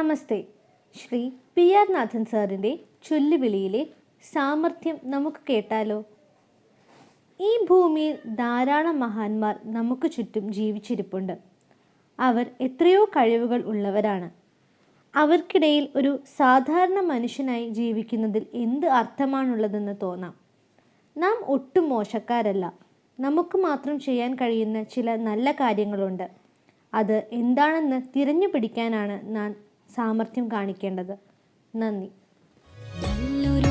നമസ്തേ. Shri P R നാഥൻ സാറിന്റെ ചൊല്ലുവിളിയിലെ സാമർഥ്യം നമുക്ക് കേട്ടാലോ? ഈ ഭൂമിയിൽ ധാരാളം മഹാന്മാർ നമുക്ക് ചുറ്റും ജീവിച്ചിരിപ്പുണ്ട്. അവർ എത്രയോ കഴിവുകൾ ഉള്ളവരാണ്. അവർക്കിടയിൽ ഒരു സാധാരണ മനുഷ്യനായി ജീവിക്കുന്നതിൽ എന്ത് അർത്ഥമാണുള്ളതെന്ന് തോന്നാം. നാം ഒട്ടും മോശക്കാരല്ല. നമുക്ക് മാത്രം ചെയ്യാൻ കഴിയുന്ന ചില നല്ല കാര്യങ്ങളുണ്ട്. അത് എന്താണെന്ന് തിരഞ്ഞു പിടിക്കാനാണ് നാം സാമർഥ്യം കാണിക്കേണ്ടത്. നന്ദി. നല്ലൊരു